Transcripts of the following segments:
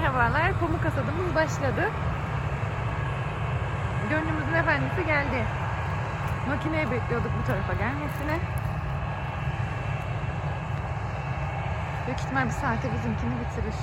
merhabalar. Pamuk hasadımız başladı. Gönlümüzün efendisi geldi. Makineyi bekliyorduk bu tarafa gelmesini. Büyük ihtimal bir saate bizimkini bitirir.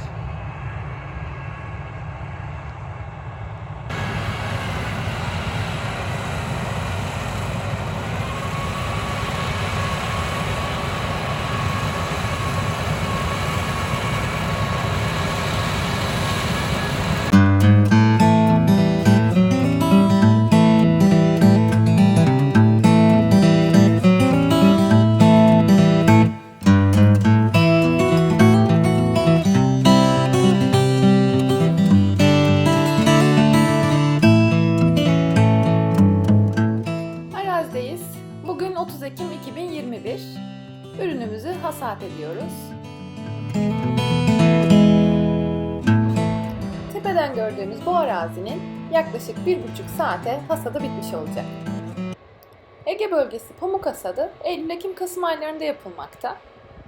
Hasat ediyoruz. Tepeden gördüğünüz bu arazinin yaklaşık bir buçuk saate hasadı bitmiş olacak. Ege bölgesi pamuk hasadı Eylül, Ekim, Kasım aylarında yapılmakta.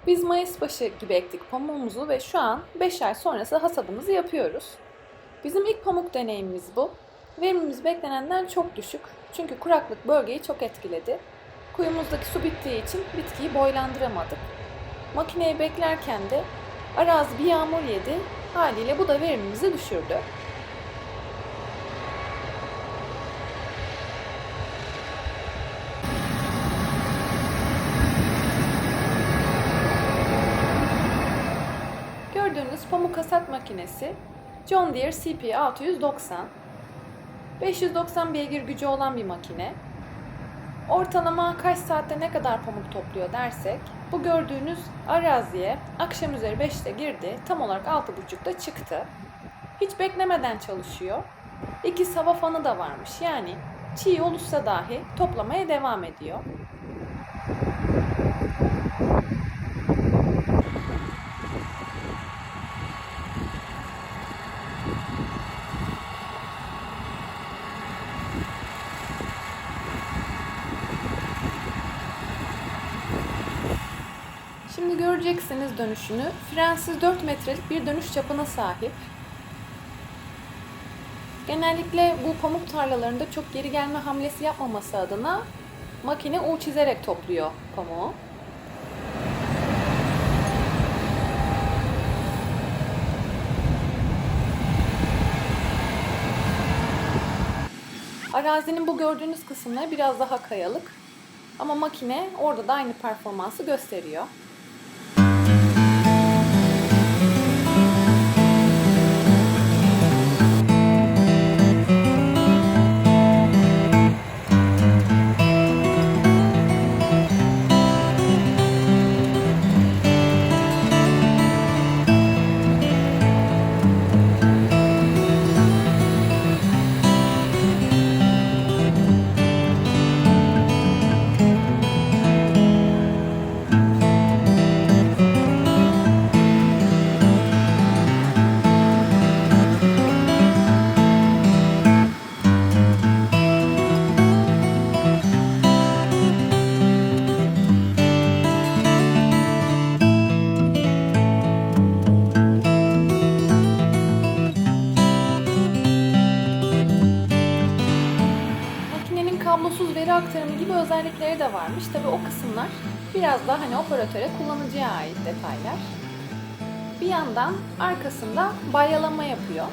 Biz Mayıs başı gibi ektik pamuğumuzu ve şu an 5 ay sonrası hasadımızı yapıyoruz. Bizim ilk pamuk deneyimimiz bu. Verimimiz beklenenden çok düşük. Çünkü kuraklık bölgeyi çok etkiledi. Kuyumuzdaki su bittiği için bitkiyi boylandıramadık. Makineyi beklerken de arazi bir yağmur yedi. Haliyle bu da verimimizi düşürdü. Gördüğünüz pamuk hasat makinesi John Deere CP 690. 590 beygir gücü olan bir makine. Ortalama kaç saatte ne kadar pamuk topluyor dersek, bu gördüğünüz araziye akşam üzeri 5'te girdi, tam olarak 6.30'da çıktı. Hiç beklemeden çalışıyor. İki hava fanı da varmış yani çiğ olursa dahi toplamaya devam ediyor. Şimdi göreceksiniz dönüşünü. Frensiz 4 metrelik bir dönüş çapına sahip. Genellikle bu pamuk tarlalarında çok geri gelme hamlesi yapmaması adına makine U çizerek topluyor pamuğu. Arazinin bu gördüğünüz kısımları biraz daha kayalık. Ama makine orada da aynı performansı gösteriyor. Makinenin kablosuz veri aktarımı gibi özellikleri de varmış. Tabi o kısımlar biraz daha hani operatöre kullanıcıya ait detaylar. Bir yandan arkasında balyalama yapıyor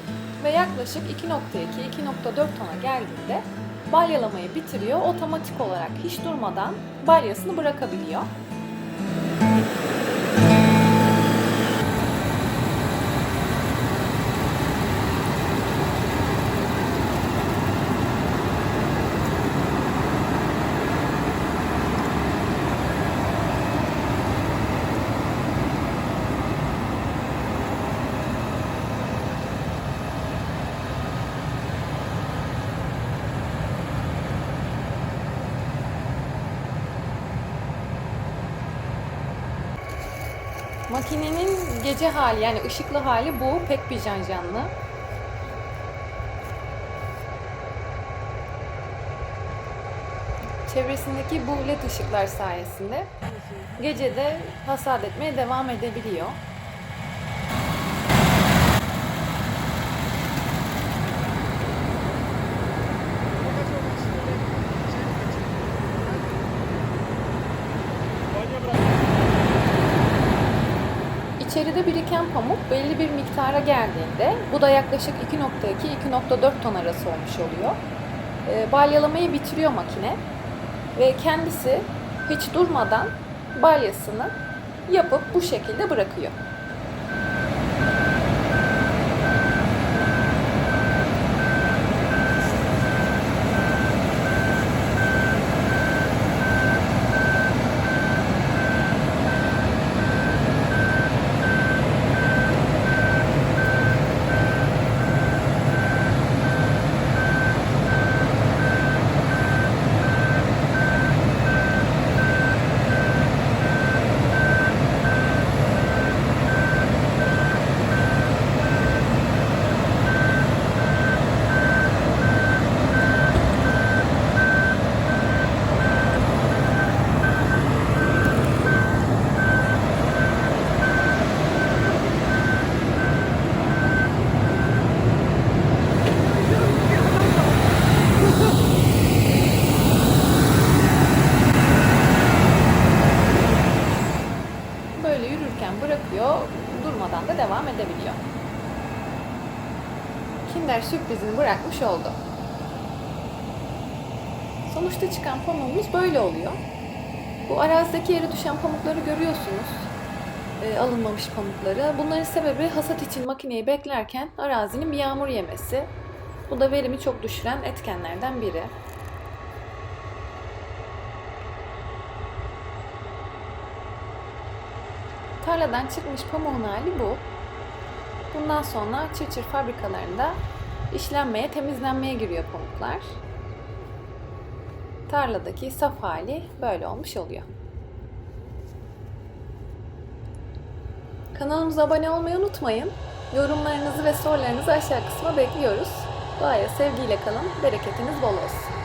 ve yaklaşık 2.2-2.4 tona geldiğinde balyalamayı bitiriyor. Otomatik olarak hiç durmadan balyasını bırakabiliyor. Makinenin gece hali yani ışıklı hali bu. Pek bir canlı. Çevresindeki bu led ışıklar sayesinde gece de hasat etmeye devam edebiliyor. İçeride biriken pamuk belli bir miktara geldiğinde, bu da yaklaşık 2.2-2.4 ton arası olmuş oluyor. E, balyalamayı bitiriyor makine ve kendisi hiç durmadan balyasını yapıp bu şekilde bırakıyor. Böyle yürürken bırakıyor, durmadan da devam edebiliyor. Kinder sürprizini bırakmış oldu. Sonuçta çıkan pamuğumuz böyle oluyor. Bu arazideki yere düşen pamukları görüyorsunuz. Ee, alınmamış pamukları. Bunların sebebi hasat için makineyi beklerken arazinin bir yağmur yemesi. Bu da verimi çok düşüren etkenlerden biri. Tarladan çıkmış pamuğun hali bu. Bundan sonra çırçır fabrikalarında işlenmeye, temizlenmeye giriyor pamuklar. Tarladaki saf hali böyle olmuş oluyor. Kanalımıza abone olmayı unutmayın. Yorumlarınızı ve sorularınızı aşağı kısma bekliyoruz. Doğaya sevgiyle kalın, bereketiniz bol olsun.